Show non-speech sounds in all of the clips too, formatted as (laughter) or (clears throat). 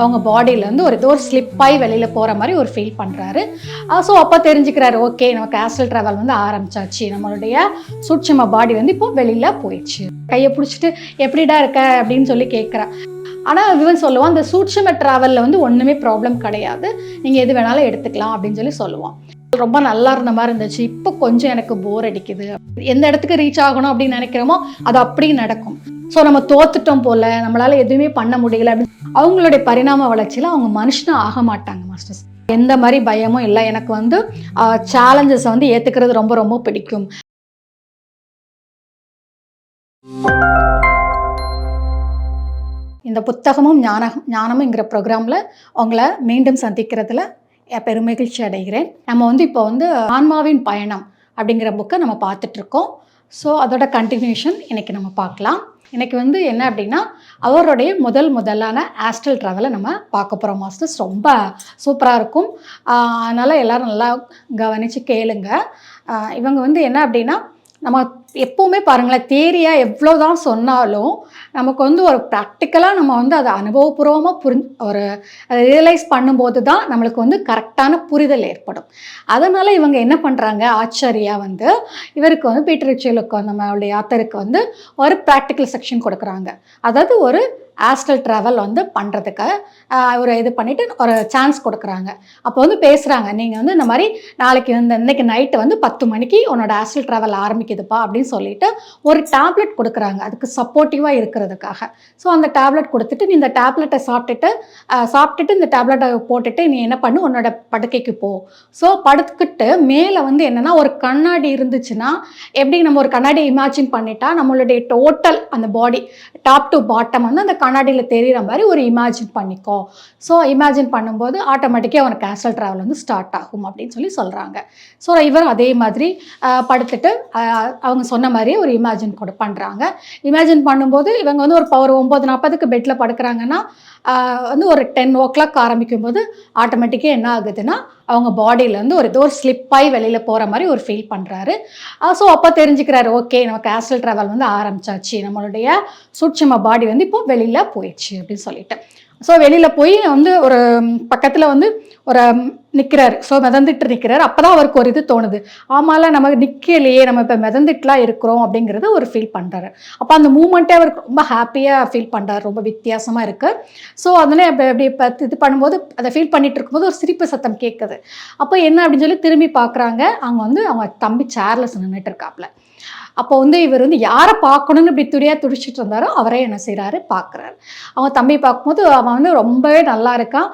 அவங்க பாடியிலேருந்து ஒரு ஏதோ ஒரு ஸ்லிப்பாகி வெளியில் போகிற மாதிரி ஒரு ஃபீல் பண்ணுறாரு ஸோ அப்போ தெரிஞ்சுக்கிறாரு ஓகே நம்ம கேஸ்டல் ட்ராவல் வந்து ஆரம்பிச்சாச்சு. நம்மளுடைய சூட்சம பாடி வந்து இப்போ வெளியில் போயிடுச்சு. கையை பிடிச்சிட்டு எப்படிடா இருக்க அப்படின்னு சொல்லி கேட்குறா ஆனால் இவன் சொல்லுவான் அந்த சூட்சம ட்ராவலில் வந்து ஒன்றுமே ப்ராப்ளம் கிடையாது. நீங்கள் எது வேணாலும் எடுத்துக்கலாம் அப்படின்னு சொல்லி சொல்லுவான். ரொம்ப நல்லா இருந்த மாதிரி இருந்துச்சு. இப்போ கொஞ்சம் எனக்கு போர் அடிக்குது. எந்த இடத்துக்கு ரீச் ஆகணும் அப்படின்னு நினைக்கிறோமோ அது அப்படி நடக்கும். ஸோ நம்ம தோத்துட்டோம் போல நம்மளால எதுவுமே பண்ண முடியல அப்படின்னு. அவங்களுடைய பரிணாம வளர்ச்சியில் அவங்க மனுஷனும் ஆக மாட்டாங்க மாஸ்டர்ஸ் எந்த மாதிரி பயமும் இல்லை. எனக்கு வந்து சேலஞ்சஸை வந்து ஏற்றுக்கிறது ரொம்ப ரொம்ப பிடிக்கும். இந்த புத்தகமும் ஞான ஞானமுங்கிற ப்ரோக்ராமில் உங்களை மீண்டும் சந்திக்கிறதுல பெருமகிழ்ச்சி அடைகிறேன். நம்ம வந்து இப்போ வந்து ஆன்மாவின் பயணம் அப்படிங்கிற புக்கை நம்ம பார்த்துட்ருக்கோம். ஸோ அதோட கண்டினியூஷன் இன்னைக்கு நம்ம பார்க்கலாம். இன்னைக்கு வந்து என்ன அப்படின்னா அவருடைய முதல் முதலான ஆஸ்ட்ரல் ட்ராவலை நம்ம பார்க்க போகிறோம் மாஸ்டர்ஸ் ரொம்ப சூப்பராக இருக்கும். அதனால் எல்லோரும் நல்லா கவனித்து கேளுங்க. இவங்க வந்து என்ன அப்படின்னா நம்ம எப்போவுமே பாருங்களேன் தேரியாக எவ்வளோ தான் சொன்னாலும் நமக்கு வந்து ஒரு ப்ராக்டிக்கலாக நம்ம வந்து அதை அனுபவபூர்வமாக புரிஞ் ஒரு அதை ரியலைஸ் பண்ணும்போது தான் நம்மளுக்கு வந்து கரெக்டான புரிதல் ஏற்படும். அதனால் இவங்க என்ன பண்ணுறாங்க ஆச்சாரியா வந்து இவருக்கு வந்து பீட்டர் ரிச்சலுக்கு நம்மளுடைய ஆத்தருக்கு வந்து ஒரு ப்ராக்டிக்கல் செக்ஷன் கொடுக்குறாங்க. அதாவது ஒரு ஆஸ்ட்ரல் ட்ராவல் வந்து பண்ணுறதுக்கு ஒரு இது பண்ணிவிட்டு ஒரு சான்ஸ் கொடுக்குறாங்க. அப்போ வந்து பேசுகிறாங்க நீங்கள் வந்து இந்த மாதிரி நாளைக்கு வந்து இன்றைக்கி நைட்டு வந்து பத்து மணிக்கு உன்னோட ஆஸ்ட்ரல் ட்ராவல் ஆரம்பிக்குதுப்பா அப்படின்னு சொல்லிட்டு ஒரு டேப்லெட் கொடுக்குறாங்க அதுக்கு சப்போர்ட்டிவாக இருக்கிறதுக்காக. ஸோ அந்த டேப்லெட் கொடுத்துட்டு நீ இந்த டேப்லெட்டை சாப்பிட்டுட்டு சாப்பிட்டுட்டு இந்த டேப்லெட்டை போட்டுட்டு நீ என்ன பண்ணு உன்னோட படுக்கைக்கு போ. ஸோ படுத்துக்கிட்டு மேலே வந்து என்னென்னா ஒரு கண்ணாடி இருந்துச்சுன்னா எப்படி நம்ம ஒரு கண்ணாடி இமேஜின் பண்ணிட்டா நம்மளுடைய டோட்டல் அந்த பாடி டாப் டு பாட்டம் வந்து அந்த கண்ணாடியில் தெரிகிற மாதிரி ஒரு இமேஜின் பண்ணிக்கோ. ஸோ இமேஜின் பண்ணும்போது ஆட்டோமேட்டிக்காக அவனுக்கு ஆஸ்ட்ரல் ட்ராவல் வந்து ஸ்டார்ட் ஆகும் அப்படின்னு சொல்லி சொல்கிறாங்க ஸோ இவர் அதே மாதிரி படுத்துட்டு அவங்க சொன்ன மாதிரியே ஒரு இமேஜின் கூட பண்ணுறாங்க இமேஜின் பண்ணும்போது இவங்க வந்து ஒரு ஒரு ஒம்பது நாற்பதுக்கு பெட்டில் படுக்கிறாங்கன்னா வந்து ஒரு டென் ஓ கிளாக் ஆரம்பிக்கும் போது ஆட்டோமேட்டிக்காக என்ன ஆகுதுன்னா அவங்க பாடியிலேருந்து ஒரு ஏதோ ஒரு ஸ்லிப்பாகி வெளியில் போகிற மாதிரி ஒரு ஃபீல் பண்ணுறாரு ஸோ அப்போ தெரிஞ்சுக்கிறாரு ஓகே நம்ம கேஸ்டல் ட்ராவல் வந்து ஆரம்பிச்சாச்சு. நம்மளுடைய சூட்சம பாடி வந்து இப்போ வெளியில் போயிடுச்சு அப்படின்னு சொல்லிட்டு. ஸோ வெளியில் போய் வந்து ஒரு பக்கத்தில் வந்து ஒரு நிற்கிறார் ஸோ மிதந்துட்டு நிற்கிறாரு அப்போ தான் அவருக்கு ஒரு இது தோணுது. ஆமால நம்ம நிற்கலையே நம்ம இப்போ மிதந்துட்டுலாம் இருக்கிறோம் அப்படிங்கிறத ஒரு ஃபீல் பண்ணுறாரு அப்போ அந்த மூமெண்ட்டே அவருக்கு ரொம்ப ஹாப்பியாக ஃபீல் பண்ணுறாரு ரொம்ப வித்தியாசமாக இருக்குது ஸோ அதனால இப்போ அப்படி இப்போ இது பண்ணும்போது அதை ஃபீல் பண்ணிட்டு இருக்கும்போது ஒரு சிரிப்பு சத்தம் கேட்குது அப்போ என்ன அப்படின்னு சொல்லி திரும்பி பார்க்குறாங்க அவங்க வந்து அவங்க தம்பி சேர்லஸ் நின்றுட்டு இருக்காப்புல அப்போ வந்து இவர் வந்து யாரை பார்க்கணும்னு இப்படி துடியாக துடிச்சிட்டு இருந்தாரோ அவரே என்ன செய்கிறாரு பார்க்குறாரு. அவன் தம்பி பார்க்கும்போது அவன் வந்து ரொம்பவே நல்லா இருக்கான்.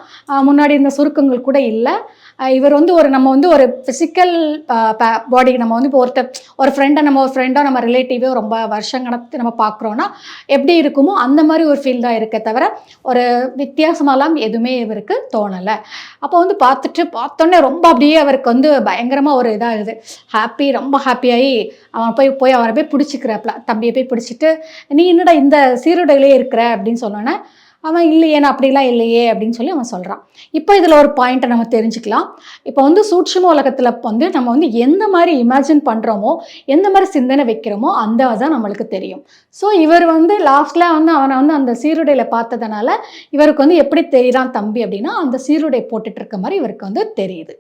முன்னாடி இருந்த சுருக்கங்கள் கூட இல்லை. இவர் வந்து ஒரு நம்ம வந்து ஒரு ஃபிசிக்கல் பாடி நம்ம வந்து இப்போ ஒருத்தர் ஒரு ஃப்ரெண்டை நம்ம ஒரு ஃப்ரெண்டோ நம்ம ரிலேட்டிவோ ரொம்ப வருஷம் கணக்கு நம்ம பார்க்குறோன்னா எப்படி இருக்குமோ அந்த மாதிரி ஒரு ஃபீல் தான் இருக்கே தவிர ஒரு வித்தியாசமாலாம் எதுவுமே இவருக்கு தோணலை. அப்போ வந்து பார்த்துட்டு பார்த்தோன்னே ரொம்ப அப்படியே அவருக்கு வந்து பயங்கரமாக ஒரு இதாகுது. ஹாப்பி ரொம்ப ஹாப்பியாகி அவன் போய் போய் அவரை போய் பிடிச்சிக்கிறாப்ல. தம்பியை போய் பிடிச்சிட்டு நீ என்னடா இந்த சீருடையிலே இருக்கிற? அப்படின்னு சொன்னோன்னே அவன் இல்லையே நான் அப்படிலாம் இல்லையே அப்படின்னு சொல்லி அவன் சொல்கிறான் இப்போ இதில் ஒரு பாயிண்ட்டை நம்ம தெரிஞ்சுக்கலாம். இப்போ வந்து சூட்சும உலகத்தில் வந்து நம்ம வந்து எந்த மாதிரி இமேஜின் பண்ணுறோமோ எந்த மாதிரி சிந்தனை வைக்கிறோமோ அந்த தான் நம்மளுக்கு தெரியும். ஸோ இவர் வந்து லாஸ்ட்டில் வந்து அவனை வந்து அந்த சீருடையில் பார்த்ததுனால இவருக்கு வந்து எப்படி தெரியுறான் தம்பி அப்படின்னா அந்த சீருடை போட்டுட்டு இருக்க மாதிரி இவருக்கு வந்து தெரியுது.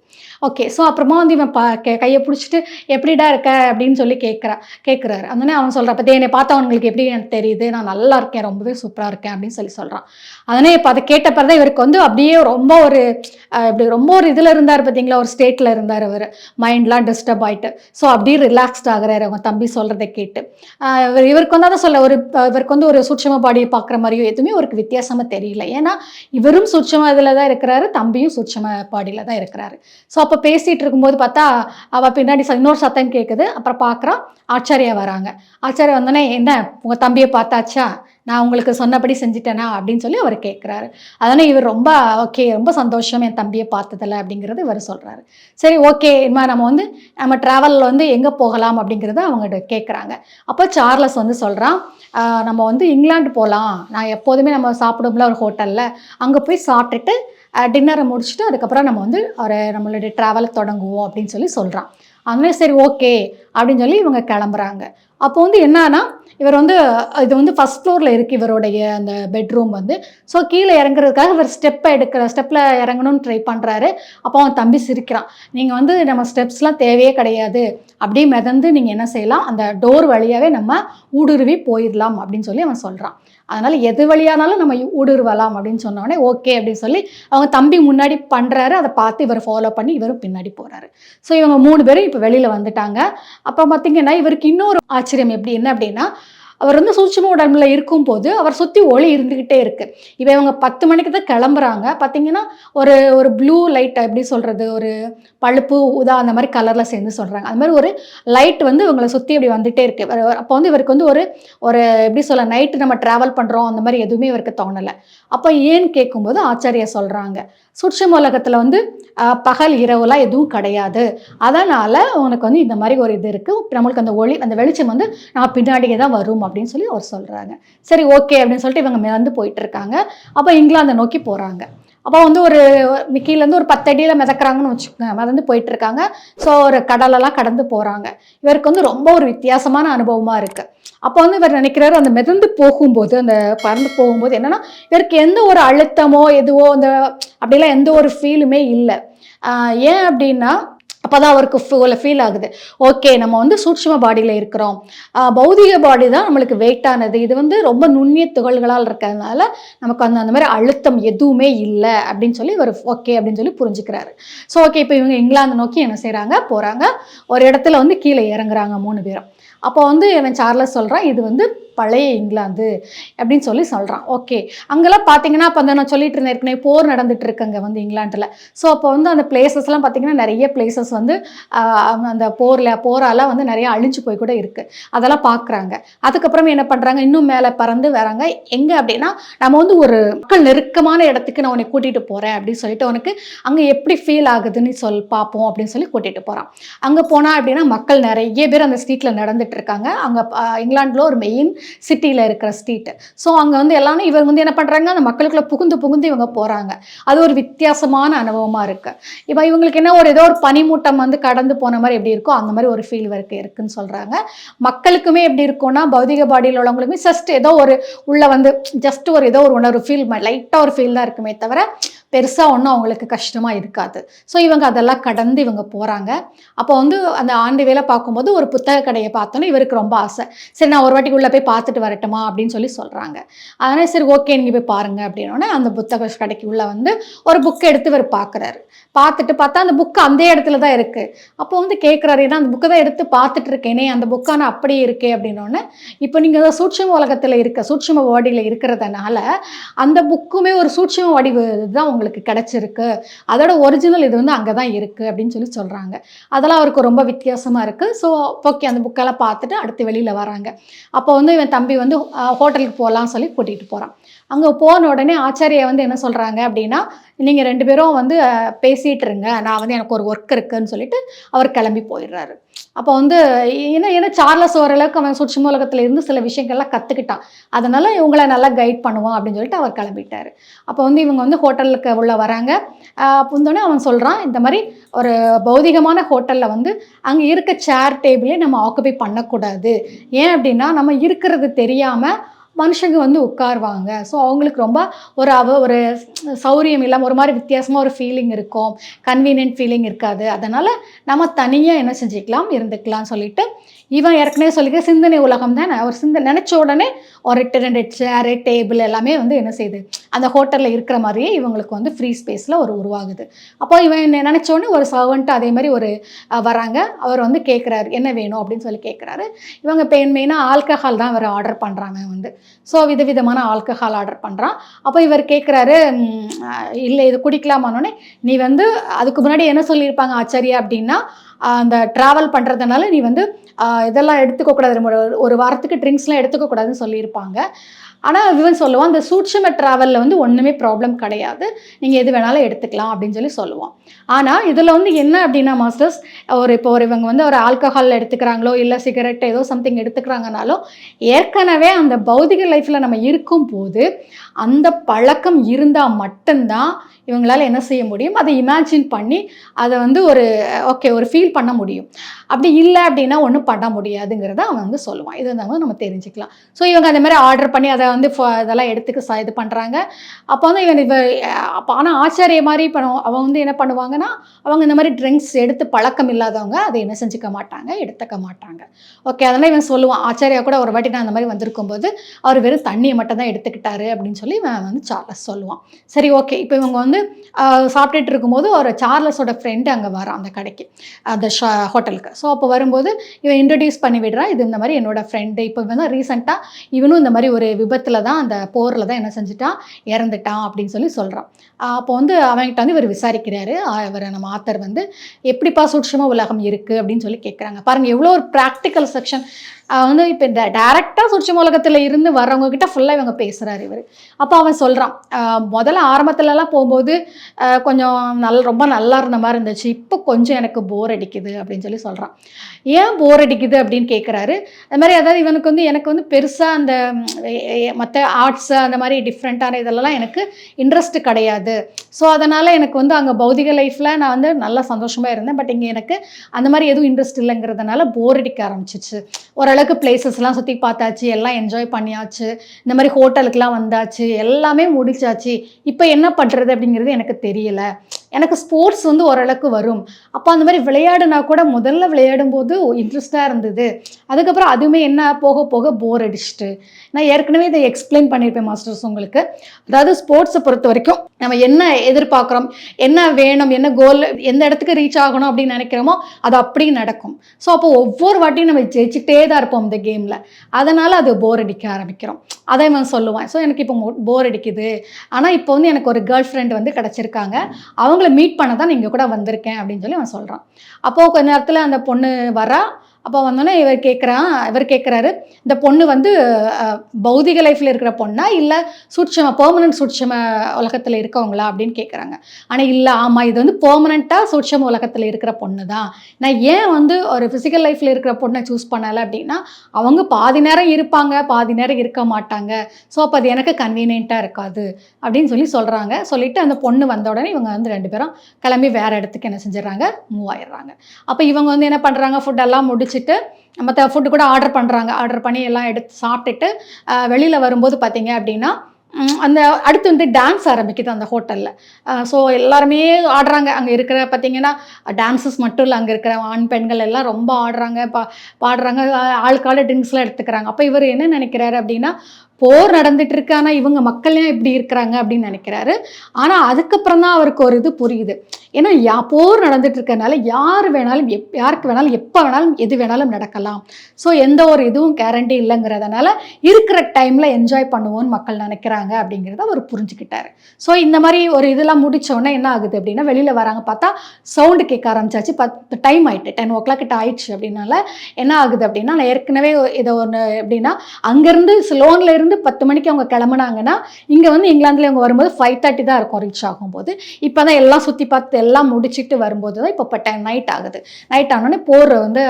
ஓகே ஸோ அப்புறமா வந்து இவன் பா கையை பிடிச்சிட்டு எப்படிடா இருக்க அப்படின்னு சொல்லி கேட்குறா கேட்குறாரு அதனே அவன் சொல்கிறான் பற்றி என்னை பார்த்தா அவங்களுக்கு எப்படி எனக்கு தெரியுது? நான் நல்லா இருக்கேன் ரொம்பவே சூப்பராக இருக்கேன் அப்படின்னு சொல்லி சொல்கிறான் அதனால் இப்போ அதை கேட்ட பிறகு தான் இவருக்கு வந்து அப்படியே ரொம்ப ஒரு இப்படி ரொம்ப ஒரு இதில் இருந்தார் பார்த்தீங்களா ஒரு ஸ்டேட்டில் இருந்தார் அவர். மைண்ட்லாம் டிஸ்டர்ப் ஆயிட்டு. ஸோ அப்படியே ரிலாக்ஸ்ட் ஆகிறாரு அவங்க தம்பி சொல்கிறத கேட்டு. இவர் இவருக்கு வந்து அதை சொல்ல ஒரு இவருக்கு வந்து ஒரு சூட்சம பாடியை பார்க்குற மாதிரியோ எதுவுமே அவருக்கு வித்தியாசமாக தெரியல. ஏன்னா இவரும் சூட்சம இதில் தான் இருக்கிறாரு தம்பியும் சூட்சம பாடியில் தான் இருக்கிறாரு. ஸோ அப்போ பேசிகிட்டு இருக்கும்போது பார்த்தா அவள் பின்னாடி இன்னொரு சத்தம் கேட்குது அப்புறம் பார்க்குறான் ஆச்சாரியா வராங்க. ஆச்சாரியா வந்தோடனே என்ன உங்கள் தம்பியை பார்த்தாச்சா? நான் உங்களுக்கு சொன்னபடி செஞ்சுட்டேனா அப்படின்னு சொல்லி அவர் கேட்குறாரு அதனால் இவர் ரொம்ப ஓகே ரொம்ப சந்தோஷம் என் தம்பியை பார்த்ததில்ல அப்படிங்கிறது இவர் சொல்கிறாரு சரி ஓகே இனிமே நம்ம வந்து நம்ம ட்ராவலில் வந்து எங்கே போகலாம் அப்படிங்கிறத அவங்க கேட்குறாங்க அப்போ சார்லஸ் வந்து சொல்கிறான் நம்ம வந்து இங்கிலாந்து போகலாம் நான் எப்போதுமே நம்ம சாப்பிடும்ல ஒரு ஹோட்டலில். அங்கே போய் சாப்பிட்டுட்டு டின்னரை முடிச்சுட்டு அதுக்கப்புறம் நம்ம வந்து ஒரு நம்மளுடைய ட்ராவலை தொடங்குவோம் அப்படின்னு சொல்லி சொல்கிறான் அதனால சரி ஓகே அப்படின்னு சொல்லி இவங்க கிளம்புறாங்க. அப்போ வந்து என்னன்னா இவர் வந்து இது வந்து ஃபர்ஸ்ட் ஃப்ளோரில் இருக்குது இவருடைய அந்த பெட்ரூம் வந்து. ஸோ கீழே இறங்குறதுக்காக இவர் ஸ்டெப்பை எடுக்கிற ஸ்டெப்பில் இறங்கணும்னு ட்ரை பண்ணுறாரு அப்போ அவன் தம்பி சிரிக்கிறான். நீங்கள் வந்து நம்ம ஸ்டெப்ஸ்லாம் தேவையே கிடையாது. அப்படியே மிதந்து நீங்கள் என்ன செய்யலாம் அந்த டோர் வழியாகவே நம்ம ஊடுருவி போயிடலாம் அப்படின்னு சொல்லி அவன் சொல்கிறான் அதனால் எது வழியானாலும் நம்ம ஊடுருவலாம் அப்படின்னு சொன்னோடனே ஓகே அப்படின்னு சொல்லி அவங்க தம்பி முன்னாடி பண்ணுறாரு அதை பார்த்து இவர் ஃபாலோ பண்ணி இவரும் பின்னாடி போகிறாரு ஸோ இவங்க மூணு பேரும் இப்போ வெளியில் வந்துட்டாங்க. அப்போ பார்த்தீங்கன்னா இவருக்கு இன்னொரு ஆச்சரியம் எப்படி என்ன அப்படின்னா அவர் வந்து சூட்சம உடம்புல இருக்கும்போது அவர் சுற்றி ஒளி இருந்துக்கிட்டே இருக்கு. இப்போ இவங்க பத்து மணிக்கு தான் கிளம்புறாங்க. பார்த்தீங்கன்னா ஒரு ஒரு ப்ளூ லைட் எப்படி சொல்கிறது ஒரு பழுப்பு உதா அந்த மாதிரி கலரில் சேர்ந்து சொல்கிறாங்க அது மாதிரி ஒரு லைட் வந்து இவங்களை சுற்றி இப்படி வந்துகிட்டே இருக்கு. அப்போ வந்து இவருக்கு வந்து ஒரு ஒரு எப்படி சொல்ல நைட்டு நம்ம ட்ராவல் பண்ணுறோம் அந்த மாதிரி எதுவுமே இவருக்கு தோணலை. அப்போ ஏன்னு கேட்கும்போது ஆச்சாரியா சொல்கிறாங்க சூட்சும உலகத்தில் வந்து ஆஹ், பகல் இரவுலாம் எதுவும் கிடையாது. அதனால் உனக்கு வந்து இந்த மாதிரி ஒரு இது இருக்குது நம்மளுக்கு அந்த ஒளி அந்த வெளிச்சம் வந்து நான் பின்னாடியே தான் வரும் அப்படின்னு சொல்லி அவர் சொல்கிறாங்க சரி ஓகே அப்படின்னு சொல்லிட்டு இவங்க மிதந்து போயிட்டு இருக்காங்க. அப்போ இங்கிலாந்தை நோக்கி போகிறாங்க அப்போ வந்து ஒரு கீழேருந்து ஒரு பத்து அடியில் வச்சுக்கோங்க. மிதந்து போயிட்டுருக்காங்க. ஸோ ஒரு கடலெல்லாம் கடந்து போகிறாங்க இவருக்கு வந்து ரொம்ப ஒரு வித்தியாசமான அனுபவமாக இருக்குது அப்போ வந்து இவர் நினைக்கிறாரு அந்த மிதந்து போகும்போது அந்த பறந்து போகும்போது என்னென்னா இவருக்கு எந்த ஒரு அழுத்தமோ எதுவோ அந்த அப்படிலாம் எந்த ஒரு ஃபீலுமே இல்லை. ஏன் அப்படின்னா அப்பதான் அவருக்கு ஃபுல்ல ஃபீல் ஆகுது. ஓகே நம்ம வந்து சூட்சம பாடியில் இருக்கிறோம். பௌதிக பாடி தான் நம்மளுக்கு வெயிட்டானது இது வந்து ரொம்ப நுண்ணிய துகள்களால் இருக்கிறதுனால நமக்கு அந்த அந்த மாதிரி அழுத்தம் எதுவுமே இல்லை அப்படின்னு சொல்லி ஒரு ஓகே அப்படின்னு சொல்லி புரிஞ்சுக்கிறாரு. ஸோ ஓகே இப்போ இவங்க இங்கிலாந்து நோக்கி என்ன செய்கிறாங்க போகிறாங்க ஒரு இடத்துல வந்து கீழே இறங்குறாங்க மூணு பேரும். அப்போ வந்து இவன் சார்லஸ் சொல்கிறான் இது வந்து பழைய இங்கிலாந்து அப்படின்னு சொல்லி சொல்கிறான் ஓகே அங்கெல்லாம் பார்த்தீங்கன்னா அப்போ அந்த நான் சொல்லிட்டு இருந்தேன் ஏற்கனவே போர் நடந்துட்டு இருக்குங்க வந்து இங்கிலாண்டில் ஸோ அப்போ வந்து அந்த பிளேசஸ்லாம் பார்த்தீங்கன்னா நிறைய பிளேசஸ் வந்து அந்த போரில் போரால் வந்து நிறைய அழிஞ்சு போய் கூட இருக்குது அதெல்லாம் பார்க்குறாங்க அதுக்கப்புறம் என்ன பண்ணுறாங்க இன்னும் மேலே பறந்து வராங்க. எங்கே அப்படின்னா நம்ம வந்து ஒரு மக்கள் நெருக்கமான இடத்துக்கு நான் உன்னை கூட்டிகிட்டு போகிறேன் அப்படின்னு சொல்லிட்டு உனக்கு அங்கே எப்படி ஃபீல் ஆகுதுன்னு சொல் பார்ப்போம் அப்படின்னு சொல்லி கூட்டிகிட்டு போகிறான் அங்கே போனால் அப்படின்னா மக்கள் நிறைய பேர் அந்த ஸ்ட்ரீட்டில் நடந்துட்டு இருக்காங்க. அங்கே இங்கிலாண்டில் ஒரு மெயின் சிட்டியில் இருக்கிற ஸ்ட்ரீட்டு ஸோ அங்கே வந்து எல்லாமே இவங்க வந்து என்ன பண்ணுறாங்க அந்த மக்களுக்குள்ள புகுந்து புகுந்து இவங்க போகிறாங்க அது ஒரு வித்தியாசமான அனுபவமாக இருக்குது இப்போ இவங்களுக்கு என்ன ஒரு ஏதோ ஒரு பனிமூட்டம் வந்து கடந்து போன மாதிரி எப்படி இருக்கோ அந்த மாதிரி ஒரு ஃபீல் இவருக்கு இருக்குன்னு சொல்கிறாங்க மக்களுக்குமே எப்படி இருக்கும்னா பௌதிக பாடியில் உள்ளவங்களுக்குமே ஜஸ்ட் ஏதோ ஒரு உள்ள வந்து ஜஸ்ட் ஒரு ஏதோ ஒரு உணர்வு ஃபீல் லைட்டாக ஒரு ஃபீல் தான் இருக்குமே தவிர பெருசாக ஒன்றும் அவங்களுக்கு கஷ்டமாக இருக்காது. ஸோ இவங்க அதெல்லாம் கடந்து இவங்க போகிறாங்க அப்போ வந்து அந்த ஆண்டு வேலை பார்க்கும்போது ஒரு புத்தக கடையை பார்த்தோன்னே இவருக்கு ரொம்ப ஆசை. சரி நான் ஒரு வாட்டி உள்ளே போய் பார்த்துட்டு வரட்டுமா அப்படின்னு சொல்லி சொல்கிறாங்க அதனால் சரி ஓகே நீங்கள் போய் பாருங்க அப்படின்னோடனே அந்த புத்தக கடைக்கு உள்ளே வந்து ஒரு புக்கை எடுத்து இவர் பார்க்குறாரு. பார்த்துட்டு பார்த்தா அந்த புக்கு அந்த இடத்துல தான் இருக்குது அப்போ வந்து கேட்குறாரு ஏன்னா அந்த புக்கை தான் எடுத்து பார்த்துட்டு இருக்கேனே அந்த புக்கான அப்படியே இருக்கே அப்படின்னோடனே இப்போ நீங்கள் சூட்சம உலகத்தில் இருக்க சூட்சும வாடியில் இருக்கிறதுனால அந்த புக்குமே ஒரு சூட்சம வடிவு தான் உங்களுக்கு கிடைச்சிருக்கு. அதோட ஒரிஜினல் இது வந்து அங்கே தான் இருக்குது அப்படின்னு சொல்லி சொல்கிறாங்க அதெல்லாம் அவருக்கு ரொம்ப வித்தியாசமாக இருக்குது ஸோ ஓகே அந்த புக்கெல்லாம் பார்த்துட்டு அடுத்து வெளியில் வராங்க. அப்போ வந்து இவன் தம்பி வந்து ஹோட்டலுக்கு போகலாம் சொல்லி கூட்டிகிட்டு போகிறான் அங்கே போன உடனே ஆச்சாரியை வந்து என்ன சொல்கிறாங்க அப்படின்னா நீங்கள் ரெண்டு பேரும் வந்து பேசிகிட்டு இருங்க. நான் வந்து எனக்கு ஒரு ஒர்க் இருக்குன்னு சொல்லிட்டு அவர் கிளம்பி போயிடுறாரு. அப்போ வந்து ஏன்னா ஏன்னா சார்லஸ் ஓரளவுக்கு அவன் சூட்சும உலகத்தில் இருந்து சில விஷயங்கள்லாம் கற்றுக்கிட்டான் அதனால் இவங்களை நல்லா கைட் பண்ணுவான் அப்படின்னு சொல்லிட்டு அவர் கிளம்பிட்டாரு. அப்போ வந்து இவங்க வந்து ஹோட்டலுக்கு உள்ளே வராங்க. ஆஹ் அப்போ அவன் சொல்கிறான் இந்த மாதிரி ஒரு பௌதிகமான ஹோட்டலில் வந்து அங்கே இருக்க சேர் டேபிளே நம்ம ஆக்குபை பண்ணக்கூடாது. ஏன் அப்படின்னா நம்ம இருக்கிறது தெரியாமல் மனுஷங்க வந்து உட்காருவாங்க. ஸோ அவங்களுக்கு ரொம்ப ஒரு அவ ஒரு சௌரியம் இல்லாமல் ஒரு மாதிரி வித்தியாசமாக ஒரு ஃபீலிங் இருக்கும். கன்வீனியன்ட் ஃபீலிங் இருக்காது. அதனால் நம்ம தனியாக என்ன செஞ்சுக்கலாம் இருந்துக்கலாம் சொல்லிட்டு இவன் ஏற்கனவே சொல்லிக்க சிந்தனை உலகம் தானே? அவர் சிந்த நினச்ச உடனே ஒரு ரெண்டு சேரு டேபிள் எல்லாமே வந்து என்ன செய்யுது? அந்த ஹோட்டலில் இருக்கிற மாதிரியே இவங்களுக்கு வந்து ஃப்ரீ ஸ்பேஸில் ஒரு உருவாகுது. அப்போ இவன் என்ன நினச்ச உடனே ஒரு சர்வெண்ட்டு அதே மாதிரி ஒரு வராங்க. அவர் வந்து கேட்குறாரு என்ன வேணும்? அப்படின்னு சொல்லி கேட்குறாரு இவங்க பெயின் மெயினாக ஆல்கஹால் தான் அவர் ஆர்டர் பண்ணுறாங்க வந்து. ஸோ விதவிதமான ஆல்கஹால் ஆர்டர் பண்ணுறான் அப்போ இவர் கேட்குறாரு இல்லை இது குடிக்கலாமானோடனே நீ வந்து அதுக்கு முன்னாடி என்ன சொல்லியிருப்பாங்க ஆச்சரியா? அப்படின்னா அந்த ட்ராவல் பண்ணுறதுனால நீ வந்து இதெல்லாம் எடுத்துக்கக்கூடாது. ஒரு- ஒரு வாரத்துக்கு ட்ரிங்க்ஸ்லாம் எடுத்துக்கக்கூடாதுன்னு சொல்லியிருப்பாங்க. ஆனால் இவன் சொல்லுவான் அந்த சூட்சும ட்ராவலில் வந்து ஒன்றுமே ப்ராப்ளம் கிடையாது. நீங்கள் எது வேணாலும் எடுத்துக்கலாம் அப்படின்னு சொல்லி சொல்லுவான். ஆனால் இதில் வந்து என்ன அப்படின்னா மாஸ்டர்ஸ் ஒரு இப்போ ஒரு இவங்க வந்து ஒரு ஆல்கஹால் எடுத்துக்கிறாங்களோ இல்லை சிகரெட் ஏதோ சம்திங் எடுத்துக்கிறாங்கனாலும் ஏற்கனவே அந்த பௌதிக லைஃப்பில் நம்ம இருக்கும் போது அந்த பழக்கம் இருந்தால் மட்டும்தான் இவங்களால் என்ன செய்ய முடியும்? அதை இமேஜின் பண்ணி அதை வந்து ஒரு ஓகே ஒரு ஃபீல் பண்ண முடியும். அப்படி இல்லை அப்படின்னா ஒன்றும் பண்ண முடியாதுங்கிறத அவன் வந்து சொல்லுவான். இது வந்து நம்ம தெரிஞ்சுக்கலாம். ஸோ இவங்க அந்த மாதிரி ஆர்டர் பண்ணி அதை வந்து ஃப- இதெல்லாம் எடுத்துக்க ச இது பண்ணுறாங்க அப்போ வந்து இவன் இவ அப்போ ஆனால் ஆச்சாரிய மாதிரி இப்போ அவன் வந்து என்ன பண்ணுவாங்கன்னா அவங்க இந்த மாதிரி ட்ரிங்க்ஸ் எடுத்து பழக்கம் இல்லாதவங்க அதை என்ன செஞ்சுக்க மாட்டாங்க எடுத்துக்க மாட்டாங்க. ஓகே அதெல்லாம் இவன் சொல்லுவான். ஆச்சாரியா கூட ஒரு வாட்டி நான் அந்த மாதிரி வந்திருக்கும் போது அவர் வெறும் தண்ணியை மட்டும் தான் எடுத்துக்கிட்டாரு அப்படின்னு சொல்லி இவன் வந்து சார்லஸ் சொல்லுவான். சரி ஓகே இப்போ இவங்க வந்து வந்து சாப்பிட்டுட்டு இருக்கும்போது ஒரு சார்லஸோட ஃப்ரெண்டு அங்கே வரான் அந்த கடைக்கு. அந்த ஷா ஹோட்டலுக்கு. ஸோ அப்போ வரும்போது இவன் இன்ட்ரடியூஸ் பண்ணி விடுறான் இது இந்த மாதிரி என்னோட ஃப்ரெண்டு இப்போ வந்து ரீசெண்டாக இவனும் இந்த மாதிரி ஒரு விபத்தில் தான் அந்த போரில் தான் என்ன செஞ்சுட்டான் இறந்துட்டான் அப்படின்னு சொல்லி சொல்கிறான் அப்போ வந்து அவன்கிட்ட வந்து இவர் விசாரிக்கிறாரு. இவர் நம்ம ஆத்தர் வந்து எப்படிப்பா சூட்சமாக உலகம் இருக்குது அப்படின்னு சொல்லி கேட்குறாங்க பாருங்கள் எவ்வளோ ஒரு ப்ராக்டிக்கல் செக்ஷன் வந்து இப்போ இந்த டேரெக்டாக சுற்று உலகத்தில் இருந்து வர்றவங்க கிட்ட ஃபுல்லாக இவங்க பேசுகிறாரு இவர். அப்போ அவன் சொல்கிறான் முதல்ல ஆரம்பத்துலலாம் போகும்போது கொஞ்சம் நல் ரொம்ப நல்லா இருந்த மாதிரி இருந்துச்சு. இப்போ கொஞ்சம் எனக்கு போர் அடிக்குது அப்படின்னு சொல்லி சொல்கிறான் ஏன் போர் அடிக்குது அப்படின்னு கேட்குறாரு அது மாதிரி அதாவது இவனுக்கு வந்து எனக்கு வந்து பெருசாக அந்த மற்ற ஆர்ட்ஸு அந்த மாதிரி டிஃப்ரெண்ட்டான இதெல்லாம் எனக்கு இன்ட்ரெஸ்ட் கிடையாது. ஸோ அதனால் எனக்கு வந்து அங்கே பௌதிக லைஃப்பில் நான் வந்து நல்லா சந்தோஷமாக இருந்தேன். பட் இங்கே எனக்கு அந்த மாதிரி எதுவும் இன்ட்ரெஸ்ட் இல்லைங்கிறதுனால போர் அடிக்க ஆரம்பிச்சிச்சு. ஒரு ஓரளவுக்கு பிளேசஸ்லாம் சுற்றி பார்த்தாச்சு எல்லாம் என்ஜாய் பண்ணியாச்சு. இந்த மாதிரி ஹோட்டலுக்குலாம் வந்தாச்சு எல்லாமே முடிச்சாச்சு. இப்போ என்ன பண்ணுறது அப்படிங்கிறது எனக்கு தெரியல. எனக்கு ஸ்போர்ட்ஸ் வந்து ஓரளவுக்கு வரும். அப்போ அந்த மாதிரி விளையாடுனா கூட முதல்ல விளையாடும் போது இன்ட்ரெஸ்டாக இருந்தது. அதுக்கப்புறம் அதுவுமே என்ன போக போக போர் அடிச்சிட்டு. நான் ஏற்கனவே இதை எக்ஸ்பிளைன் பண்ணியிருப்பேன் மாஸ்டர்ஸ் உங்களுக்கு. அதாவது ஸ்போர்ட்ஸை பொறுத்த வரைக்கும் நம்ம என்ன எதிர்பார்க்குறோம் என்ன வேணும் என்ன கோல் எந்த இடத்துக்கு ரீச் ஆகணும் அப்படின்னு நினைக்கிறோமோ அது அப்படி நடக்கும். ஸோ அப்போ ஒவ்வொரு வாட்டியும் நம்ம ஜெயிச்சுட்டே தான் இருப்போம் இந்த கேமில் அதனால் அது போர் அடிக்க ஆரம்பிக்கிறோம். அதை நான் சொல்லுவேன். ஸோ எனக்கு இப்போ போர் அடிக்குது. ஆனால் இப்போ வந்து எனக்கு ஒரு கேர்ள் ஃப்ரெண்ட் வந்து கிடச்சிருக்காங்க. அவங்க அவங்கள மீட் பண்ண தான் இங்கே கூட வந்திருக்கேன் அப்படின்னு சொல்லி அவன் சொல்கிறான் அப்போது கொஞ்ச நேரத்தில் அந்த பொண்ணு வரா. அப்போ வந்தோடனே இவர் கேட்குறான் இவர் கேட்குறாரு இந்த பொண்ணு வந்து பௌதிக லைஃப்பில் இருக்கிற பொண்ணா இல்லை சூட்சம பெர்மனன்ட் சூட்சம உலகத்தில் இருக்கவங்களா அப்படின்னு கேட்குறாங்க ஆனால் இல்லை ஆமாம் இது வந்து பெர்மனண்ட்டாக சூட்சம உலகத்தில் இருக்கிற பொண்ணு தான் நான் ஏன் வந்து ஒரு ஃபிசிக்கல் லைஃப்பில் இருக்கிற பொண்ணை சூஸ் பண்ணலை அப்படின்னா அவங்க பாதி நேரம் இருப்பாங்க பாதி நேரம் இருக்க மாட்டாங்க. ஸோ அப்போ அது எனக்கு கன்வீனியண்ட்டாக இருக்காது அப்படின்னு சொல்லி சொல்கிறாங்க சொல்லிவிட்டு அந்த பொண்ணு வந்த உடனே இவங்க வந்து ரெண்டு பேரும் கிளம்பி வேறு இடத்துக்கு என்ன செஞ்சிடறாங்க? மூவ் ஆயிடுறாங்க. அப்போ இவங்க வந்து என்ன பண்ணுறாங்க ஃபுட்டெல்லாம் முடிச்சு குளிச்சுட்டு மற்ற ஃபுட்டு கூட ஆர்டர் பண்ணுறாங்க ஆர்டர் பண்ணி எல்லாம் எடுத்து சாப்பிட்டுட்டு வெளியில் வரும்போது பார்த்தீங்க அப்படின்னா அந்த அடுத்து வந்து டான்ஸ் ஆரம்பிக்குது அந்த ஹோட்டலில் ஸோ எல்லாருமே ஆடுறாங்க. அங்கே இருக்கிற பார்த்தீங்கன்னா டான்ஸஸ் மட்டும் இல்லை அங்கே இருக்கிற ஆண் பெண்கள் எல்லாம் ரொம்ப ஆடுறாங்க. பா பாடுறாங்க. ஆளுக்கால ட்ரிங்க்ஸ்லாம் எடுத்துக்கிறாங்க. அப்போ இவர் என்ன நினைக்கிறாரு அப்படின்னா போர் நடந்துட்டு இருக்கு ஆனால் இவங்க மக்கள் எப்படி இப்படி இருக்கிறாங்க அப்படின்னு நினைக்கிறாரு. ஆனால் அதுக்கப்புறம் தான் அவருக்கு ஒரு இது புரியுது. ஏன்னா யா போர் நடந்துட்டு இருக்கறனால யார் வேணாலும் எப் யாருக்கு வேணாலும் எப்போ வேணாலும் எது வேணாலும் நடக்கலாம். ஸோ எந்த ஒரு இதுவும் கேரண்டி இல்லைங்கிறதுனால இருக்கிற டைமில் என்ஜாய் பண்ணுவோம்னு மக்கள் நினைக்கிறாங்க அப்படிங்கிறத அவர் புரிஞ்சுக்கிட்டாரு. ஸோ இந்த மாதிரி ஒரு இதெல்லாம் முடிச்ச என்ன ஆகுது அப்படின்னா வெளியில் வராங்க பார்த்தா சவுண்டு கேட்க ஆரம்பிச்சாச்சு. பத்து டைம் ஆயிட்டு டென் ஓ கிளாக் கிட்ட ஆயிடுச்சு அப்படின்னால என்ன ஆகுது அப்படின்னா நான் ஏற்கனவே இதை ஒன்று எப்படின்னா அங்கேருந்து சிலோனில் இருந்து பத்து மணிக்கு அவங்க கிளம்புனாங்கன்னா இங்கே வந்து இங்கிலாந்துல இவங்க வரும்போது ஃபைவ் தேர்ட்டி தான் இருக்கும் ரீச் ஆகும்போது. இப்போ தான் எல்லாம் சுற்றி பார்த்து எல்லாம் முடிச்சிட்டு வரும்போது தான் இப்போ டைம் நைட் ஆகுது. நைட் ஆனோடனே போர் வந்து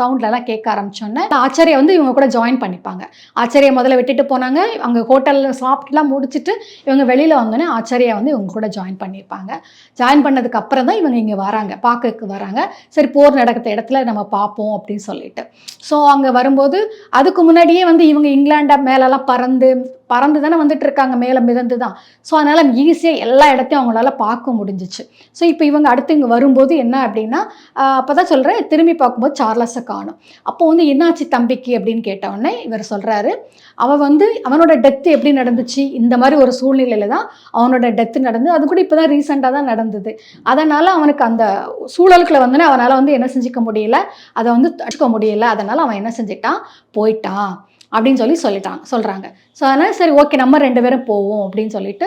சவுண்ட்லலாம் கேட்க ஆரம்பிச்சோன்னே ஆச்சாரியா வந்து இவங்க கூட ஜாயின் பண்ணிப்பாங்க. ஆச்சாரியா முதல்ல விட்டுட்டு போனாங்க. அங்கே ஹோட்டலில் சாப்பிட்டுலாம் முடிச்சுட்டு இவங்க வெளியில் வந்தோடனே ஆச்சாரியா வந்து இவங்க கூட ஜாயின் பண்ணியிருப்பாங்க. ஜாயின் பண்ணதுக்கு அப்புறம் தான் இவங்க இங்கே வராங்க. பார்க்கறதுக்கு வராங்க. சரி போர் நடக்கிற இடத்துல நம்ம பார்ப்போம் அப்படின்னு சொல்லிட்டு. ஸோ அங்கே வரும்போது அதுக்கு முன்னாடியே வந்து இவங்க இங்கிலாண்டை மேலெல்லாம் பறந்து பறந்து தானே வந்துட்டு இருக்காங்க மேலே மிதந்து தான் ஸோ அதனால் ஈஸியாக எல்லா இடத்தையும் அவங்களால பார்க்க முடிஞ்சிச்சு. ஸோ இப்போ இவங்க அடுத்து இங்கே வரும்போது என்ன அப்படின்னா அப்போ தான் சொல்கிறேன் திரும்பி பார்க்கும்போது சார்லஸை காணும். அப்போ வந்து என்னாச்சு தம்பிக்கு? அப்படின்னு கேட்டவுடனே இவர் சொல்கிறாரு அவன் வந்து அவனோட டெத்து எப்படி நடந்துச்சு? இந்த மாதிரி ஒரு சூழ்நிலையில் தான் அவனோட டெத்து நடந்து அது கூட இப்போ தான் ரீசெண்டாக தான் நடந்தது. அதனால் அவனுக்கு அந்த சூழலுக்குள்ள வந்தோடனே அவனால் வந்து என்ன செஞ்சுக்க முடியல அதை வந்து தடுக்க முடியல அதனால் அவன் என்ன செஞ்சிட்டான்? போயிட்டான். அப்படின்னு சொல்லி சொல்லிட்டாங்க சொல்கிறாங்க ஸோ அதனால் சரி ஓகே நம்ம ரெண்டு பேரும் போவோம் அப்படின்னு சொல்லிட்டு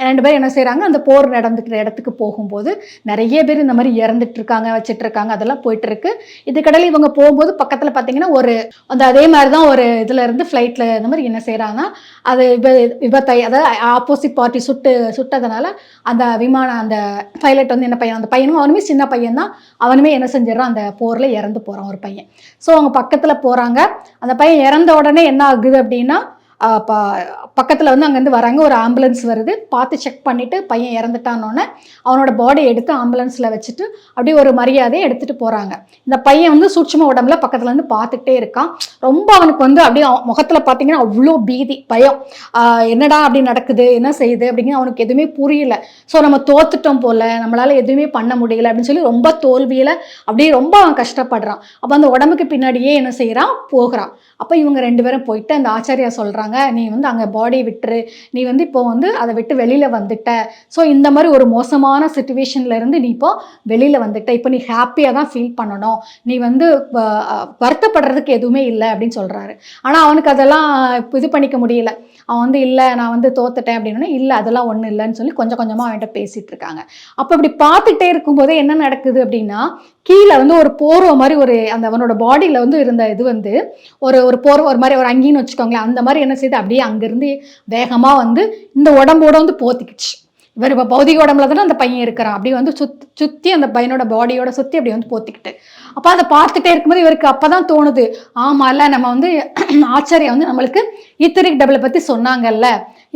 ரெண்டு பேரும் என்ன செய்கிறாங்க அந்த போர் நடந்துக்கிற இடத்துக்கு போகும்போது நிறைய பேர் இந்த மாதிரி இறந்துட்டு இருக்காங்க இருக்காங்க அதெல்லாம் போயிட்டு இருக்கு. இதுக்கடையில் இவங்க போகும்போது பக்கத்தில் பார்த்தீங்கன்னா ஒரு அந்த அதே மாதிரி தான் ஒரு இதுல இருந்து ஃப்ளைட்டில் இந்த மாதிரி என்ன செய்கிறாங்கன்னா அது விப விபத்தை அதாவது ஆப்போசிட் பார்ட்டி சுட்டு சுட்டதுனால அந்த விமானம் அந்த பைலட் வந்து என்ன பையன் அந்த பையனும் அவனுமே சின்ன பையன் தான் அவனுமே என்ன செஞ்சிடறான் அந்த போரில் இறந்து போகிறான் ஒரு பையன். ஸோ அவங்க பக்கத்தில் போகிறாங்க அந்த பையன் இறந்த உடனே என்ன ஆகுது அப்படின்னா பக்கத்தில் வந்து அங்கேருந்து வராங்க. ஒரு ஆம்புலன்ஸ் வருது. பார்த்து செக் பண்ணிவிட்டு பையன் இறந்துட்டானோன்னே அவனோட பாடியை எடுத்து ஆம்புலன்ஸில் வச்சுட்டு அப்படியே ஒரு மரியாதையை எடுத்துகிட்டு போகிறாங்க இந்த பையன் வந்து சூட்சம உடம்புல பக்கத்தில் வந்து பார்த்துக்கிட்டே இருக்கான். ரொம்ப அவனுக்கு வந்து அப்படியே அவன் பார்த்தீங்கன்னா அவ்வளோ பீதி பயம். என்னடா அப்படி நடக்குது? என்ன செய்யுது? அப்படிங்கிற அவனுக்கு எதுவுமே புரியல. ஸோ நம்ம தோத்துட்டோம் போல் நம்மளால் எதுவுமே பண்ண முடியல அப்படின்னு சொல்லி ரொம்ப தோல்வியில் அப்படியே ரொம்ப அவன் கஷ்டப்படுறான். அப்போ அந்த உடம்புக்கு பின்னாடியே என்ன செய்கிறான் போகிறான். அப்போ இவங்க ரெண்டு பேரும் போயிட்டு அந்த ஆச்சாரியா சொல்கிறான் சொல்கிறாங்க நீ வந்து அங்கே பாடி விட்டுரு. நீ வந்து இப்போ வந்து அதை விட்டு வெளியில் வந்துட்ட. ஸோ இந்த மாதிரி ஒரு மோசமான சுச்சுவேஷன்ல இருந்து நீ இப்போ வெளியில் வந்துட்ட. இப்போ நீ ஹாப்பியாக தான் ஃபீல் பண்ணணும். நீ வந்து வருத்தப்படுறதுக்கு எதுவுமே இல்லை அப்படின்னு சொல்றாரு. ஆனா அவனுக்கு அதெல்லாம் இது பண்ணிக்க முடியல. அவன் வந்து இல்லை நான் வந்து தோத்துட்டேன் அப்படின்னா இல்லை அதெல்லாம் ஒன்றும் இல்லைன்னு சொல்லி கொஞ்சம் கொஞ்சமாக அவன்கிட்ட பேசிட்டு இருக்காங்க. அப்போ இப்படி பார்த்துட்டே இருக்கும்போதே என்ன நடக்குது அப்படின்னா கீழே வந்து ஒரு போர்வை மாதிரி ஒரு அந்த அவனோட பாடியில் வந்து இருந்த இது வந்து ஒரு ஒரு போர்வை ஒரு மாதிரி ஒரு அங்கின்னு வச்சுக்கோங்களேன் அந்த மாதிரி என்ன செய்யுது அப்படியே அங்கேருந்து வேகமாக வந்து இந்த உடம்போட வந்து போத்திக்கிச்சு. இவர் இப்போ பௌதிக உடம்புல தானே அந்த பையன் இருக்கிறான். அப்படியே வந்து சுத் சுற்றி அந்த பையனோட பாடியோட சுற்றி அப்படி வந்து போத்திக்கிட்டு. அப்போ அதை பார்த்துட்டே இருக்கும்போது இவருக்கு அப்போ தான் தோணுது. ஆமாம்ல நம்ம வந்து (clears throat) ஆச்சாரியா வந்து நம்மளுக்கு ஈத்தரிக் டபுளை பற்றி சொன்னாங்கல்ல.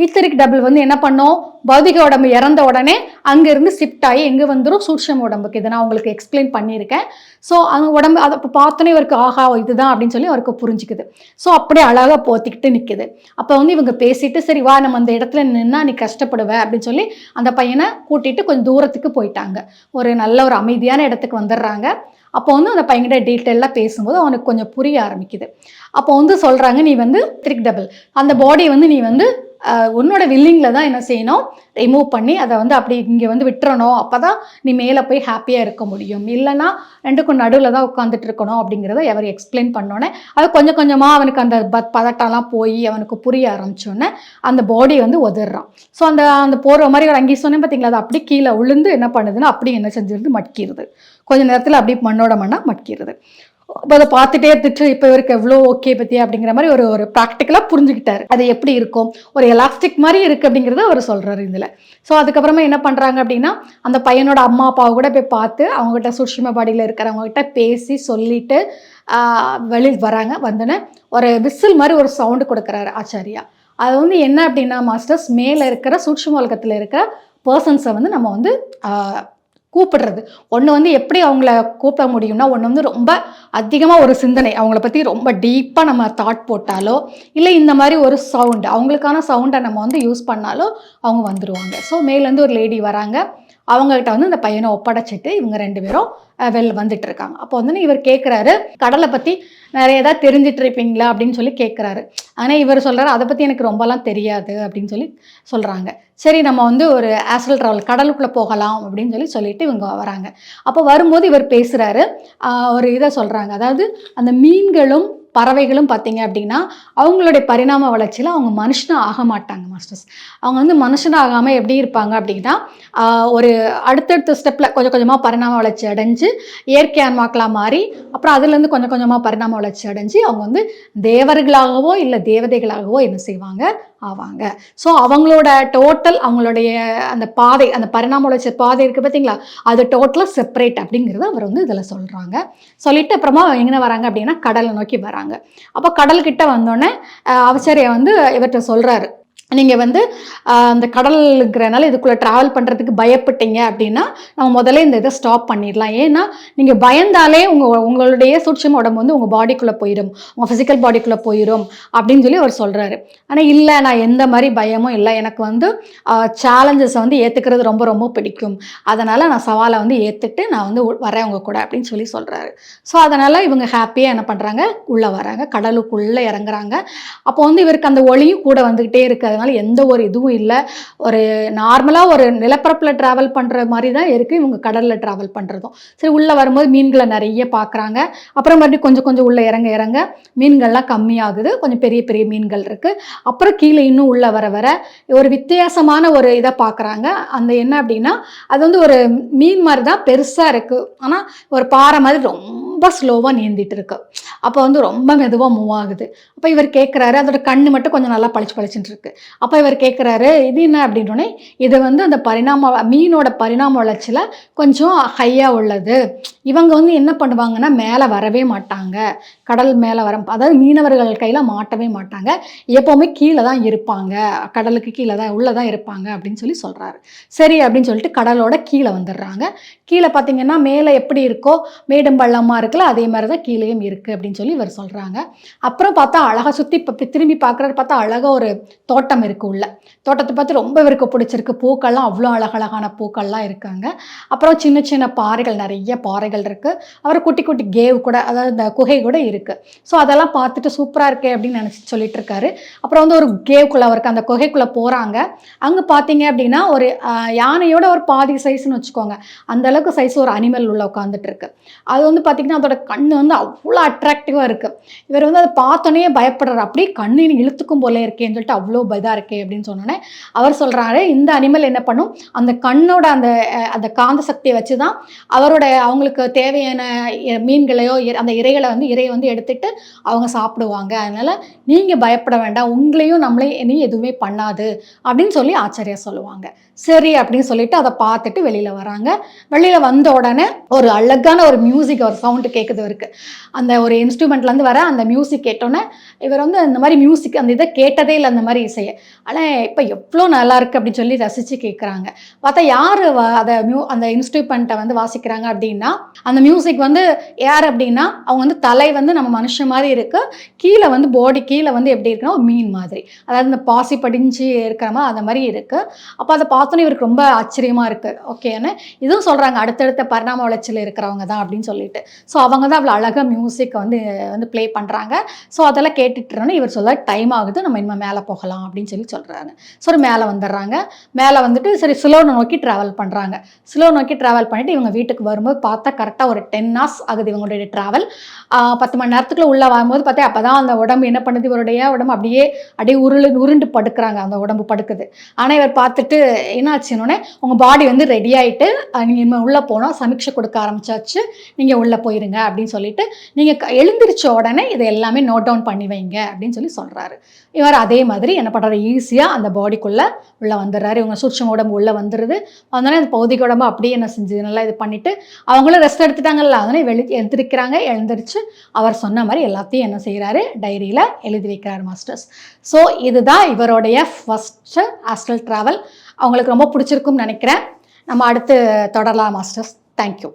ஈத்தரிக் டபுள் வந்து என்ன பண்ணோம்? பௌதிக உடம்பு இறந்த உடனே அங்கேருந்து ஷிஃப்ட் ஆகி எங்கே வந்துடும் சூட்சம் உடம்புக்கு. இதை நான் உங்களுக்கு எக்ஸ்பிளைன் பண்ணியிருக்கேன். ஸோ அந்த உடம்பு அதை இப்போ பார்த்தோன்னே இவருக்கு ஆஹா இதுதான் அப்படின்னு சொல்லி அவருக்கு புரிஞ்சுக்குது. ஸோ அப்படியே அழகாக போத்திக்கிட்டு நிற்குது அப்போ வந்து இவங்க பேசிட்டு சரி வா நம்ம அந்த இடத்துல நின்னா நீ கஷ்டப்படுவ அப்படின்னு சொல்லி அந்த பையனை கூட்டிகிட்டு கொஞ்சம் தூரத்துக்கு போயிட்டாங்க. ஒரு நல்ல ஒரு அமைதியான இடத்துக்கு வந்துடுறாங்க. அப்போ வந்து அந்த பையன்கிட்ட டீட்டெயிலாக பேசும்போது அவனுக்கு கொஞ்சம் புரிய ஆரம்பிக்குது. அப்போ வந்து சொல்கிறாங்க நீ வந்து த்ரிக் டபுள் அந்த பாடியை வந்து நீ வந்து உன்னோட வில்லிங்கில் தான் என்ன செய்யணும்? ரிமூவ் பண்ணி அதை வந்து அப்படி இங்கே வந்து விட்டுறணும். அப்போ தான் நீ மேலே போய் ஹாப்பியாக இருக்க முடியும். இல்லைன்னா ரெண்டுக்கும் நடுவில் தான் உட்காந்துட்டு இருக்கணும் அப்படிங்கிறத அவர் எக்ஸ்பிளைன் பண்ணோன்னே அது கொஞ்சம் கொஞ்சமாக அவனுக்கு அந்த பத் பதட்டம்லாம் போய் அவனுக்கு புரிய ஆரம்பிச்சோன்னே அந்த பாடி வந்து உதறான். ஸோ அந்த அந்த போகிற மாதிரி ஒரு அங்கேயே சொன்னேன் பார்த்தீங்களா அது அப்படி கீழே விழுந்து என்ன பண்ணுதுன்னா அப்படி என்ன செஞ்சிருந்து மட்கிறது கொஞ்ச நேரத்தில் அப்படியே மண்ணோட மண்ணாக மட்கிறது அதை பார்த்துட்டே இருந்துட்டு இப்போ இவருக்கு எவ்வளோ ஓகே பத்தியா அப்படிங்கிற மாதிரி ஒரு ஒரு ப்ராக்டிக்கலாக புரிஞ்சுக்கிட்டாரு. அது எப்படி இருக்கும்? ஒரு எலாஸ்டிக் மாதிரி இருக்குது அப்படிங்கிறத அவர் சொல்கிறாரு இதில். ஸோ அதுக்கப்புறமா என்ன பண்ணுறாங்க அப்படின்னா அந்த பையனோட அம்மா அப்பாவை கூட போய் பார்த்து அவங்ககிட்ட சுஷ்ம பாடியில் இருக்கிறவங்ககிட்ட பேசி சொல்லிட்டு வெளியில் வராங்க. வந்தோடனே ஒரு விசில் மாதிரி ஒரு சவுண்டு கொடுக்குறாரு ஆச்சாரியா. அது வந்து என்ன அப்படின்னா மாஸ்டர்ஸ் மேலே இருக்கிற சூட்சும உலகத்தில் இருக்கிற பர்சன்ஸை வந்து நம்ம வந்து கூப்பிடுறது. ஒன்று வந்து எப்படி அவங்கள கூப்பிட முடியும்னா ஒன்று வந்து ரொம்ப அதிகமாக ஒரு சிந்தனை. அவங்கள பற்றி ரொம்ப டீப்பாக நம்ம தாட் போட்டாலோ இல்லை இந்த மாதிரி ஒரு சவுண்டு அவங்களுக்கான சவுண்டை நம்ம வந்து யூஸ் பண்ணாலோ அவங்க வந்துடுவாங்க ஸோ மேலேருந்து ஒரு லேடி வராங்க. அவங்ககிட்ட வந்து இந்த பையனை ஒப்படைச்சிட்டு இவங்க ரெண்டு பேரும் வெளில வந்துட்டு இருக்காங்க அப்போ வந்து இவர் கேட்குறாரு கடலை பற்றி நிறைய ஏதாவது தெரிஞ்சிட்டு இருப்பீங்களா அப்படின்னு சொல்லி கேட்குறாரு ஆனால் இவர் சொல்கிறாரு அதை பற்றி எனக்கு ரொம்பலாம் தெரியாது அப்படின்னு சொல்லி சொல்கிறாங்க சரி நம்ம வந்து ஒரு ஆஸ்ட்ரல் ட்ராவல் கடலுக்குள்ளே போகலாம் அப்படின்னு சொல்லி சொல்லிட்டு இவங்க வராங்க. அப்போ வரும்போது இவர் பேசுகிறாரு ஒரு இதை சொல்கிறாங்க அதாவது அந்த மீன்களும் பறவைகளும் பார்த்தீங்க அப்படின்னா அவங்களுடைய பரிணாம வளர்ச்சியில் அவங்க மனுஷனாக ஆக மாட்டாங்க மாஸ்டர்ஸ் அவங்க வந்து மனுஷனாக ஆகாமல் எப்படி இருப்பாங்க அப்படின்னா ஒரு அடுத்தடுத்த ஸ்டெப்பில் கொஞ்சம் கொஞ்சமாக பரிணாம வளர்ச்சி அடைஞ்சு இயற்கை ஆன்மாக்களாக மாறி அப்புறம் அதுலேருந்து கொஞ்சம் கொஞ்சமாக பரிணாம வளர்ச்சி அடைஞ்சு அவங்க வந்து தேவர்களாகவோ இல்லை தேவதைகளாகவோ என்ன செய்வாங்க? ஆவாங்க. ஸோ அவங்களோட டோட்டல் அவங்களுடைய அந்த பாதை அந்த பரிணாம வளர்ச்சி பாதை இருக்குது பார்த்தீங்களா அது டோட்டலாக செப்பரேட் அப்படிங்கிறத அவர் வந்து இதில் சொல்கிறாங்க சொல்லிட்டு அப்புறமா எங்கே வராங்க அப்படின்னா கடலை நோக்கி வராங்க. அப்போ கடல்கிட்ட வந்தோடனே அவசரியை வந்து இவர்கிட்ட சொல்கிறாரு நீங்கள் வந்து அந்த கடலுங்கிறனால இதுக்குள்ளே ட்ராவல் பண்ணுறதுக்கு பயப்பட்டீங்க அப்படின்னா நம்ம முதல்ல இந்த இதை ஸ்டாப் பண்ணிடலாம். ஏன்னா நீங்கள் பயந்தாலே உங்கள் உங்களுடைய சூட்சம் உடம்பு வந்து உங்கள் பாடிக்குள்ளே போயிடும் உங்கள் ஃபிசிக்கல் பாடிக்குள்ளே போயிடும் அப்படின்னு சொல்லி அவர் சொல்கிறாரு ஆனால் இல்லை நான் எந்த மாதிரி பயமும் இல்லை. எனக்கு வந்து சேலஞ்சஸை வந்து ஏற்றுக்கிறது ரொம்ப ரொம்ப பிடிக்கும். அதனால் நான் சவாலை வந்து ஏற்றுட்டு நான் வந்து வரேன் உங்கள் கூட அப்படின்னு சொல்லி சொல்கிறாரு ஸோ அதனால் இவங்க ஹாப்பியாக என்ன பண்ணுறாங்க உள்ளே வராங்க கடலுக்குள்ளே இறங்குறாங்க. அப்போ வந்து இவருக்கு அந்த ஒளியும் கூட வந்துக்கிட்டே இருக்கிறதுனால இருக்கிறதுனால எந்த ஒரு இதுவும் இல்லை. ஒரு நார்மலாக ஒரு நிலப்பரப்பில் ட்ராவல் பண்ணுற மாதிரி தான் இருக்குது இவங்க கடலில் ட்ராவல் பண்ணுறதும் சரி உள்ளே வரும்போது மீன்களை நிறைய பார்க்குறாங்க அப்புறம் மறுபடியும் கொஞ்சம் கொஞ்சம் உள்ளே இறங்க இறங்க மீன்கள்லாம் கம்மியாகுது. கொஞ்சம் பெரிய பெரிய மீன்கள் இருக்குது அப்புறம் கீழே இன்னும் உள்ளே வர வர ஒரு வித்தியாசமான ஒரு இதை பார்க்குறாங்க அந்த என்ன அப்படின்னா அது வந்து ஒரு மீன் மாதிரி தான் பெருசாக இருக்குது ஆனால் ஒரு பாறை மாதிரி ரொம்ப ரொம்ப ஸ்லோவாக நீந்திட்டு இருக்கு அப்போ வந்து ரொம்ப மெதுவாக மூவ் ஆகுது. அப்போ இவர் கேட்குறாரு அதோட கண்ணு மட்டும் கொஞ்சம் நல்லா பளிச்சு பளிச்சுட்டு இருக்கு அப்போ இவர் கேட்குறாரு இது என்ன அப்படின்னோடனே இது வந்து அந்த பரிணாம மீனோட பரிணாம வளர்ச்சியில் கொஞ்சம் ஹையாக உள்ளது. இவங்க வந்து என்ன பண்ணுவாங்கன்னா மேலே வரவே மாட்டாங்க. கடல் மேலே வர அதாவது மீனவர்கள் கையில் மாட்டவே மாட்டாங்க. எப்போவுமே கீழே தான் இருப்பாங்க. கடலுக்கு கீழே தான் உள்ளே தான் இருப்பாங்க அப்படின்னு சொல்லி சொல்கிறாரு சரி அப்படின்னு சொல்லிட்டு கடலோட கீழே வந்துடுறாங்க. கீழே பார்த்தீங்கன்னா மேலே எப்படி இருக்கோ மேடும் பள்ளமாக இருக்குல்ல அதே மாதிரி தான் கீழேயும் இருக்குது அப்படின்னு சொல்லி இவர் சொல்கிறாங்க அப்புறம் பார்த்தா அழகாக சுற்றி இப்போ திரும்பி பார்க்குறாரு பார்த்தா அழகாக ஒரு தோட்டம் இருக்குது உள்ள. தோட்டத்தை பார்த்து ரொம்ப இவருக்கு பிடிச்சிருக்கு. பூக்கள்லாம் அவ்வளோ அழகழகான பூக்கள்லாம் இருக்காங்க. அப்புறம் சின்ன சின்ன பாறைகள் நிறைய பாறைகள் இருக்குது அவர் குட்டி குட்டி கேவ் கூட அதாவது இந்த குகை கூட இருக்குது ஸோ அதெல்லாம் பார்த்துட்டு சூப்பராக இருக்கே அப்படின்னு நினச்சி சொல்லிட்டு இருக்காரு அப்புறம் வந்து ஒரு கேவ்குள்ளே அவருக்கு அந்த குகைக்குள்ளே போகிறாங்க அங்கே பார்த்தீங்க அப்படின்னா ஒரு யானையோட ஒரு பாதி சைஸ்னு வச்சுக்கோங்க. அந்த அளவுக்கு சைஸ் ஒரு அனிமல் உள்ள உட்காந்துட்டு இருக்கு அது வந்து பார்த்தீங்கன்னா அதோட கண் வந்து அவ்வளோ அட்ராக்டிவாக இருக்குது இவர் வந்து அதை பார்த்தோன்னே பயப்படுறாரு. அப்படியே கண்ணின் இழுத்துக்கும் போல இருக்கேன்னு சொல்லிட்டு அவ்வளோ இதாக இருக்கே அப்படின்னு சொன்னோன்னே அவர் சொல்கிறாரு இந்த அனிமல் என்ன பண்ணும்? அந்த கண்ணோட அந்த அந்த காந்த சக்தியை வச்சு தான் அவரோட அவங்களுக்கு தேவையான மீன்களையோ இ- அந்த இறைகளை வந்து இறையை வந்து எடுத்துட்டு அவங்க சாப்பிடுவாங்க. அதனால நீங்கள் பயப்பட வேண்டாம். உங்களையும் நம்மளையும் இனி எதுவுமே பண்ணாது அப்படின்னு சொல்லி ஆச்சரியா சொல்லுவாங்க. சரி அப்படின்னு சொல்லிட்டு அதை பார்த்துட்டு வெளியில் வராங்க. வெளியில் வந்த உடனே ஒரு அழகான ஒரு மியூசிக் ஒரு சவுண்டு கேட்குது இவருக்கு அந்த ஒரு இன்ஸ்ட்ருமெண்ட்லேருந்து வர அந்த மியூசிக் கேட்டோன்னே இவர் வந்து அந்த மாதிரி மியூசிக் அந்த இதை கேட்டதே இல்லை அந்த மாதிரி இசையை. ஆனால் இப்போ எவ்வளோ நல்லா இருக்கு அப்படின்னு சொல்லி ரசித்து கேட்குறாங்க பார்த்தா யார் அதை மியூ அந்த இன்ஸ்ட்ருமெண்ட்டை வந்து வாசிக்கிறாங்க அப்படின்னா அந்த மியூசிக் வந்து யார் அப்படின்னா அவங்க வந்து தலை வந்து நம்ம மனுஷன் மாதிரி இருக்கு. கீழே வந்து பாடி கீழே வந்து எப்படி இருக்குன்னா ஒரு மீன் மாதிரி. அதாவது இந்த பாசி படிஞ்சு இருக்கிற மாதிரி அந்த மாதிரி இருக்கு. அப்போ அதை பார்த்தோன்னே இவருக்கு ரொம்ப ஆச்சரியமா இருக்கு. ஓகேன்னு இதுவும் சொல்றாங்க அடுத்தடுத்த பரிணாம வளர்ச்சியில் இருக்கிறவங்க தான் அப்படின்னு சொல்லிட்டு. ஸோ அவங்க தான் அவ்வளோ அழகாக மியூசிக் வந்து வந்து ப்ளே பண்ணுறாங்க ஸோ அதெல்லாம் கேட்டுட்டு இவர் சொல்ல டைம் ஆகுது நம்ம இனிமேல் மேலே போகலாம் அப்படின்னு சொல்லி சொல்கிறாங்க ஸோ மேலே வந்துடுறாங்க. மேலே வந்துட்டு சரி சிலோனை நோக்கி ட்ராவல் பண்ணுறாங்க சிலோ நோக்கி ட்ராவல் பண்ணிட்டு இவங்க வீட்டுக்கு வரும்போது பார்த்தா கரெக்டாக ஒரு டென் ஹார்ஸ் ஆகுது இவங்களுடைய ட்ராவல் பத்து மணி நேரத்துக்குள்ள உள்ளே வரும்போது பார்த்தா அப்போ தான் அந்த உடம்பு என்ன பண்ணுது? இவருடைய உடம்பு அப்படியே அப்படியே உருளு உருண்டு படுக்கிறாங்க. அந்த உடம்பு படுக்குது. ஆனால் இவர் பார்த்துட்டு என்னாச்சுன்னொடனே உங்கள் பாடி வந்து ரெடி ஆகிட்டு நீங்கள் உள்ளே போனால் சமீட்சை கொடுக்க ஆரம்பிச்சாச்சு. நீங்கள் உள்ளே போயிருங்க அப்படின்னு சொல்லிட்டு நீங்கள் எழுந்திரிச்ச உடனே இதை எல்லாமே நோட் டவுன் பண்ணி வைங்க அப்படின்னு சொல்லி சொல்கிறாரு இவர் அதே மாதிரி என்ன பண்ணுறாரு ஈஸியாக அந்த பாடிக்குள்ளே உள்ளே வந்துடுறாரு. இவங்க சூட்சம் உடம்பு உள்ளே வந்துடுது அதனால அந்த பௌதிக உடம்பு அப்படியே என்ன செஞ்சு நல்லா இது பண்ணிவிட்டு அவங்களும் ரெஸ்ட் எடுத்துட்டாங்கல்ல அதனால் வெளி எழுந்திருக்கிறாங்க எழுந்திரிச்சு அவர் சொன்ன மாதிரி எல்லாத்தையும் என்ன செய்கிறாரு டைரியில் எழுதி வைக்கிறார் மாஸ்டர்ஸ் ஸோ இதுதான் இவருடைய ஃபஸ்ட்டு ஆஸ்ட்ரல் ட்ராவல் அவங்களுக்கு ரொம்ப பிடிச்சிருக்கும்னு நினைக்கிறேன். நம்ம அடுத்து தொடரலாம் மாஸ்டர்ஸ் தேங்க்யூ